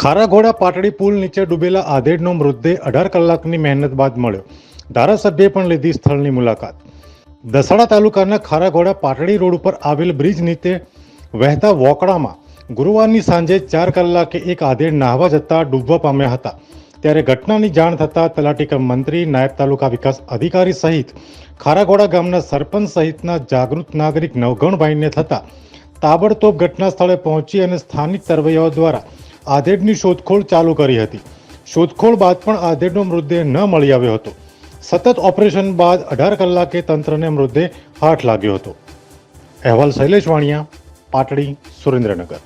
ખારાઘોડા પાટડી પુલ નીચે ડૂબેલા આધેડનો મૃતદેહ અઢાર કલાકની મહેનત બાદ મળ્યો. ધારાસભ્યે પણ લીધી સ્થળની મુલાકાત. દસાડા તાલુકાના ખારાઘોડા પાટડી રોડ ઉપર આવેલ બ્રિજ નીચે વહેતા વોકડામાં ગુરુવારની સાંજે ચાર કલાકે એક આધેડ નાહવા જતા ડૂબવા પામ્યા હતા. ત્યારે ઘટનાની જાણ થતાં તલાટીકમ મંત્રી, નાયબ તાલુકા વિકાસ અધિકારી સહિત ખારાઘોડા ગામના સરપંચ સહિતના જાગૃત નાગરિક નવગણભાઈને થતાં તાબડતોબ ઘટના સ્થળે પહોંચી અને સ્થાનિક તરવૈયાઓ દ્વારા આધેડની શોધખોળ ચાલુ કરી હતી. શોધખોળ બાદ પણ આધેડનો મૃતદેહ ન મળી આવ્યો હતો. સતત ઓપરેશન બાદ અઢાર કલાકે તંત્રને મૃતદેહ હાથ લાગ્યો હતો. અહેવાલ શૈલેષ વાણિયા, પાટડી, સુરેન્દ્રનગર.